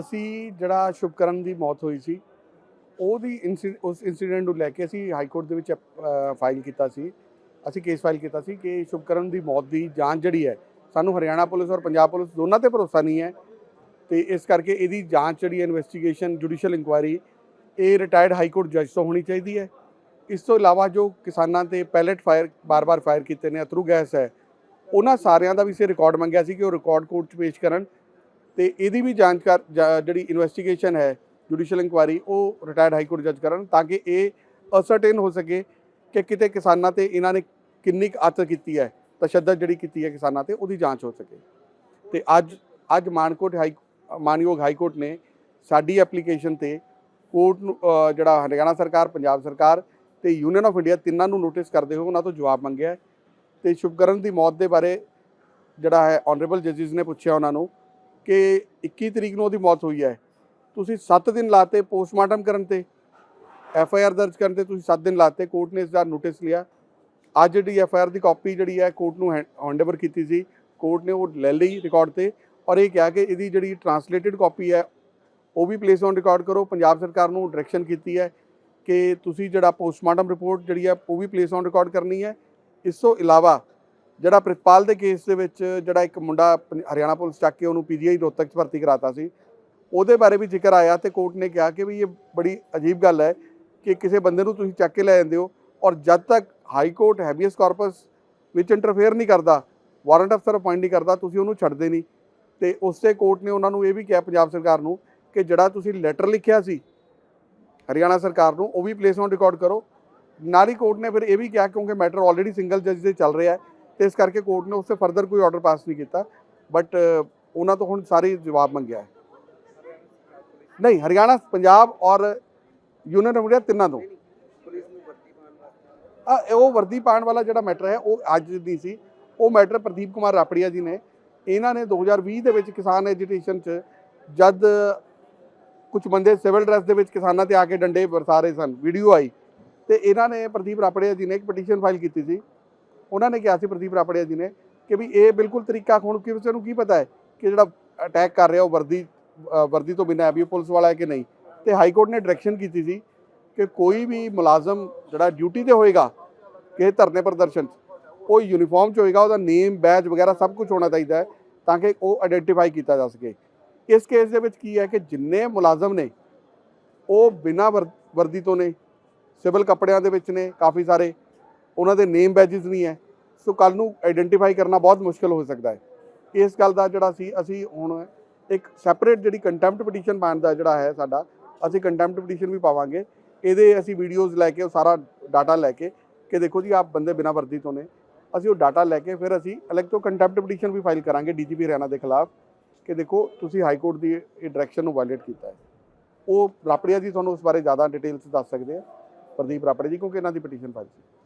ਅਸੀਂ ਜਿਹੜਾ ਸ਼ੁਭਕਰਨ ਦੀ ਮੌਤ ਹੋਈ ਸੀ, ਉਹਦੀ ਇੰਸੀ- ਉਸ ਇਨਸੀਡੈਂਟ ਨੂੰ ਲੈ ਕੇ ਅਸੀਂ ਹਾਈ ਕੋਰਟ ਦੇ ਵਿੱਚ ਫਾਈਲ ਕੀਤਾ ਸੀ। ਅਸੀਂ ਕੇਸ ਫਾਈਲ ਕੀਤਾ ਸੀ ਕਿ ਸ਼ੁਭਕਰਨ ਦੀ ਮੌਤ ਦੀ ਜਾਂਚ ਜਿਹੜੀ ਹੈ, ਸਾਨੂੰ ਹਰਿਆਣਾ ਪੁਲਿਸ ਔਰ ਪੰਜਾਬ ਪੁਲਿਸ ਦੋਨਾਂ ਤੇ ਭਰੋਸਾ ਨਹੀਂ ਹੈ। ਤੇ ਇਸ ਕਰਕੇ ਇਹਦੀ ਜਾਂਚ ਜਿਹੜੀ ਇਨਵੈਸਟੀਗੇਸ਼ਨ ਜੁਡੀਸ਼ੀਅਲ ਇਨਕੁਆਇਰੀ ਇਹ ਰਿਟਾਇਰਡ ਹਾਈ ਕੋਰਟ ਜੱਜ ਤੋਂ ਹੋਣੀ ਚਾਹੀਦੀ ਹੈ। ਇਸ ਤੋਂ ਇਲਾਵਾ ਜੋ ਕਿਸਾਨਾਂ ਤੇ ਪੈਲਟ ਫਾਇਰ ਬਾਰ-ਬਾਰ ਫਾਇਰ ਕੀਤੇ ਨੇ, ਅਥਰੂ ਗੈਸ ਹੈ, ਉਹਨਾਂ ਸਾਰਿਆਂ ਦਾ ਵੀ ਸੇ ਰਿਕਾਰਡ ਮੰਗਿਆ ਸੀ ਕਿ ਉਹ ਰਿਕਾਰਡ ਕੋਰਟ 'ਚ ਪੇਸ਼ ਕਰਨ। ਤੇ ਇਹਦੀ ਵੀ ਜਾਂਚ ਕਰ ਜਾ- ਜਿਹੜੀ ਇਨਵੈਸਟੀਗੇਸ਼ਨ ਹੈ ਜੁਡੀਸ਼ੀਅਲ ਇਨਕੁਆਇਰੀ ਉਹ ਰਿਟਾਇਰਡ ਹਾਈ ਕੋਰਟ ਜੱਜ ਕਰਨ ਤਾਂ ਕਿ ਇਹ ਅਸਰਟੇਨ ਹੋ ਸਕੇ ਕਿ ਕਿਤੇ ਕਿਸਾਨਾਂ ਤੇ ਇਹਨਾਂ ਨੇ ਕਿੰਨੀ ਕੁ ਅਤ ਕੀਤੀ ਹੈ, ਤਸ਼ੱਦਦ ਜਿਹੜੀ ਕੀਤੀ ਹੈ ਕਿਸਾਨਾਂ ਤੇ, ਉਹਦੀ ਜਾਂਚ ਹੋ ਸਕੇ। ਤੇ ਅੱਜ ਅੱਜ ਮਾਨਕੋਟ ਹਾਈ ਮਾਨਯੋਗ ਹਾਈ ਕੋਰਟ ਨੇ ਸਾਡੀ ਐਪਲੀਕੇਸ਼ਨ ਤੇ ਕੋਰਟ ਨੂੰ ਜਿਹੜਾ ਹਰਿਆਣਾ ਸਰਕਾਰ, ਪੰਜਾਬ ਸਰਕਾਰ ਤੇ ਯੂਨੀਅਨ ਆਫ ਇੰਡੀਆ ਤਿੰਨਾਂ ਨੂੰ ਨੋਟਿਸ ਕਰਦੇ ਹੋਏ ਉਹਨਾਂ ਤੋਂ ਜਵਾਬ ਮੰਗਿਆ ਹੈ। ਤੇ ਸ਼ੁਭਕਰਨ ਦੀ ਮੌਤ ਦੇ ਬਾਰੇ ਜਿਹੜਾ ਹੈ ਆਨਰੇਬਲ ਜੱਜਿਸ ਨੇ ਪੁੱਛਿਆ ਉਹਨਾਂ ਨੂੰ ਕਿ 21 ਤਰੀਕ ਨੂੰ ਉਹਦੀ ਮੌਤ ਹੋਈ ਹੈ। ਤੁਸੀਂ 7 ਦਿਨ ਲਾਤੇ ਪੋਸਟਮਾਰਟਮ ਕਰਨ ਤੇ ਐਫ ਆਈ ਆਰ ਦਰਜ ਕਰਨ ਤੇ ਤੁਸੀਂ 7 ਦਿਨ ਲਾਤੇ, ਕੋਰਟ ਨੇ ਇਸ ਦਾ ਨੋਟਿਸ ਲਿਆ। ਅੱਜ ਜਿਹੜੀ ਐਫ ਆਈ ਆਰ ਦੀ ਕਾਪੀ ਜਿਹੜੀ ਹੈ, ਕੋਰਟ ਨੂੰ ਹੈਂਡਓਵਰ ਕੀਤੀ ਸੀ। ਕੋਰਟ ਨੇ ਉਹ ਲੈ ਲਈ ਰਿਕਾਰਡ ਤੇ ਔਰ ਇਹ ਕਿਹਾ ਕਿ ਇਹਦੀ ਜਿਹੜੀ ਟਰਾਂਸਲੇਟਡ ਕਾਪੀ ਹੈ, ਉਹ ਵੀ ਪਲੇਸ ਔਨ ਰਿਕਾਰਡ ਕਰੋ। ਪੰਜਾਬ ਸਰਕਾਰ ਨੂੰ ਡਾਇਰੈਕਸ਼ਨ ਕੀਤੀ ਹੈ ਕਿ ਤੁਸੀਂ ਜਿਹੜਾ ਪੋਸਟਮਾਰਟਮ ਰਿਪੋਰਟ ਜਿਹੜੀ ਹੈ, ਉਹ ਵੀ ਪਲੇਸ ਔਨ ਰਿਕਾਰਡ ਕਰਨੀ ਹੈ। ਇਸ ਤੋਂ ਇਲਾਵਾ ਜਿਹੜਾ ਪ੍ਰਿਤਪਾਲ ਦੇ ਕੇਸ ਦੇ ਵਿੱਚ ਜਿਹੜਾ ਇੱਕ ਮੁੰਡਾ ਹਰਿਆਣਾ ਪੁਲਿਸ ਚੱਕ ਕੇ ਉਹਨੂੰ ਪੀਜੀਆਈ ਰੋਹਤਕ 'ਚ ਭਰਤੀ ਕਰਾਤਾ ਸੀ, ਉਹਦੇ ਬਾਰੇ ਵੀ ਜ਼ਿਕਰ ਆਇਆ ਤੇ ਕੋਰਟ ਨੇ ਕਿਹਾ ਕਿ ਵੀ ਇਹ ਬੜੀ ਅਜੀਬ ਗੱਲ ਹੈ ਕਿ ਕਿਸੇ ਬੰਦੇ ਨੂੰ ਤੁਸੀਂ ਚੱਕ ਕੇ ਲੈ ਜਾਂਦੇ ਹੋ ਔਰ ਜਦ ਤੱਕ ਹਾਈ ਕੋਰਟ ਹੈਬੀਅਸ ਕਾਰਪਸ ਵਿੱਚ ਇੰਟਰਫੇਅਰ ਨਹੀਂ ਕਰਦਾ ਵਾਰੰਟ ਅਫਸਰ ਅਪਾਇੰਟ ਨਹੀਂ ਕਰਦਾ, ਤੁਸੀਂ ਉਹਨੂੰ ਛੱਡਦੇ ਨਹੀਂ। ਤੇ ਉਸੇ ਕੋਰਟ ਨੇ ਉਹਨਾਂ ਨੂੰ ਇਹ ਵੀ ਕਿਹਾ ਪੰਜਾਬ ਸਰਕਾਰ ਨੂੰ ਕਿ ਜਿਹੜਾ ਤੁਸੀਂ ਲੈਟਰ ਲਿਖਿਆ ਸੀ ਹਰਿਆਣਾ ਸਰਕਾਰ ਨੂੰ, ਉਹ ਵੀ ਪਲੇਸ ਔਨ ਰਿਕਾਰਡ ਕਰੋ। ਨਾਲ ਹੀ ਕੋਰਟ ਨੇ ਫਿਰ ਇਹ ਵੀ ਕਿਹਾ ਕਿਉਂਕਿ ਮੈਟਰ ਆਲਰੇਡੀ ਸਿੰਗਲ ਜੱਜ ਦੇ ਚੱਲ ਰਿਹਾ ਹੈ ਤੇ ਇਸ ਕਰਕੇ ਕੋਰਟ ਨੇ ਉਸ 'ਤੇ ਫਰਦਰ ਕੋਈ ਆਰਡਰ ਪਾਸ ਨਹੀਂ ਕੀਤਾ ਬਟ ਉਹਨਾਂ ਤੋਂ ਹੁਣ ਸਾਰੇ ਜਵਾਬ ਮੰਗਿਆ ਹੈ। ਨਹੀਂ, ਹਰਿਆਣਾ, ਪੰਜਾਬ ਔਰ ਯੂਨੀਅਨ ਆਫ ਇੰਡੀਆ ਤਿੰਨਾਂ ਤੋਂ। ਉਹ ਵਰਦੀ ਪਾਉਣ ਵਾਲਾ ਜਿਹੜਾ ਮੈਟਰ ਹੈ, ਉਹ ਅੱਜ ਦੀ ਸੀ। ਉਹ ਮੈਟਰ ਪ੍ਰਦੀਪ ਕੁਮਾਰ ਰਾਪੜੀਆ ਜੀ ਨੇ। ਇਹਨਾਂ ਨੇ 2020 ਦੇ ਵਿੱਚ ਕਿਸਾਨ ਐਜੀਟੇਸ਼ਨ 'ਚ ਜਦ ਕੁਝ ਬੰਦੇ ਸਿਵਲ ਡਰੈਸ ਦੇ ਵਿੱਚ ਕਿਸਾਨਾਂ ਤੇ ਆ ਕੇ ਡੰਡੇ ਵਰਸਾ ਰਹੇ ਸਨ ਵੀਡੀਓ ਆਈ। ਤੇ ਇਹਨਾਂ ਨੇ ਪ੍ਰਦੀਪ ਰਾਪੜੀਆ ਜੀ ਨੇ ਇੱਕ ਪਟੀਸ਼ਨ ਫਾਈਲ ਕੀਤੀ ਸੀ। ਉਹਨਾਂ ਨੇ ਕਿਹਾ ਸੀ ਪ੍ਰਦੀਪ ਰਾਪੜੀਆ ਜੀ ਨੇ ਕਿ ਵੀ ਇਹ ਬਿਲਕੁਲ ਤਰੀਕਾ ਹੁਣ ਕਿਸੇ ਨੂੰ ਕੀ ਪਤਾ ਹੈ ਕਿ ਜਿਹੜਾ ਅਟੈਕ ਕਰ ਰਿਹਾ ਉਹ ਵਰਦੀ ਵਰਦੀ ਤੋਂ ਬਿਨਾਂ ਹੈ ਵੀ ਉਹ ਪੁਲਿਸ ਵਾਲਾ ਹੈ ਕਿ ਨਹੀਂ। ਤੇ ਹਾਈ ਕੋਰਟ ਨੇ ਡਾਇਰੈਕਸ਼ਨ ਕੀਤੀ ਸੀ ਕਿ ਕੋਈ ਵੀ ਮੁਲਾਜ਼ਮ ਜਿਹੜਾ ਡਿਊਟੀ ਤੇ ਹੋਏਗਾ, ਕਿਸੇ ਧਰਨੇ ਪ੍ਰਦਰਸ਼ਨ 'ਚ, ਉਹ ਯੂਨੀਫਾਰਮ 'ਚ ਹੋਏਗਾ, ਉਹਦਾ ਨੇਮ ਬੈਜ ਵਗੈਰਾ ਸਭ ਕੁਝ ਹੋਣਾ ਚਾਹੀਦਾ ਹੈ ਤਾਂ ਕਿ ਉਹ ਆਇਡੈਂਟੀਫਾਈ ਕੀਤਾ ਜਾ ਸਕੇ। ਇਸ ਕੇਸ ਦੇ ਵਿੱਚ ਕੀ ਹੈ ਕਿ ਜਿੰਨੇ ਮੁਲਾਜ਼ਮ ਨੇ, ਉਹ ਬਿਨਾਂ ਵਰ- ਵਰਦੀ ਤੋਂ ਨੇ, ਸਿਵਲ ਕੱਪੜਿਆਂ ਦੇ ਵਿੱਚ ਨੇ, ਕਾਫੀ ਸਾਰੇ ਉਹਨਾਂ ਦੇ ਨੇਮ ਬੈਜਸ ਨਹੀਂ ਹੈ। ਸੋ ਕੱਲ ਨੂੰ ਆਈਡੈਂਟੀਫਾਈ ਕਰਨਾ ਬਹੁਤ ਮੁਸ਼ਕਲ ਹੋ ਸਕਦਾ ਹੈ। ਇਸ ਗੱਲ ਦਾ ਜਿਹੜਾ ਸੀ, ਅਸੀਂ ਹੁਣ ਇੱਕ ਸੈਪਰੇਟ ਜਿਹੜੀ ਕੰਟੈਂਪਟ ਪਟੀਸ਼ਨ ਪਾਉਣ ਦਾ ਜਿਹੜਾ ਹੈ ਸਾਡਾ, ਅਸੀਂ ਕੰਟੈਂਪਟ ਪਟੀਸ਼ਨ ਵੀ ਪਾਵਾਂਗੇ। ਇਹਦੇ ਅਸੀਂ ਵੀਡੀਓਜ਼ ਲੈ ਕੇ, ਉਹ ਸਾਰਾ ਡਾਟਾ ਲੈ ਕੇ ਕਿ ਦੇਖੋ ਜੀ ਆਪ ਬੰਦੇ ਬਿਨਾਂ ਵਰਦੀ ਤੋਂ ਨੇ। ਅਸੀਂ ਉਹ ਡਾਟਾ ਲੈ ਕੇ ਫਿਰ ਅਸੀਂ ਅਲੱਗ ਤੋਂ ਕੰਟੈਂਪਟ ਪਟੀਸ਼ਨ ਵੀ ਫਾਈਲ ਕਰਾਂਗੇ ਡੀਜੀਪੀ ਹਰਿਆਣਾ ਦੇ ਖਿਲਾਫ ਕਿ ਦੇਖੋ ਤੁਸੀਂ ਹਾਈ ਕੋਰਟ ਦੀ ਇਹ ਡਾਇਰੈਕਸ਼ਨ ਨੂੰ ਵਾਇਲੇਟ ਕੀਤਾ ਹੈ। ਉਹ ਰਾਪੜੀਆ ਜੀ ਤੁਹਾਨੂੰ ਉਸ ਬਾਰੇ ਜ਼ਿਆਦਾ ਡਿਟੇਲਸ ਦੱਸ ਸਕਦੇ ਆ। ਪ੍ਰਦੀਪ ਰਾਪੜੇ ਜੀ, ਕਿਉਂਕਿ ਇਹਨਾਂ ਦੀ ਪਟੀਸ਼ਨ ਫਾਈਲ ਸੀ।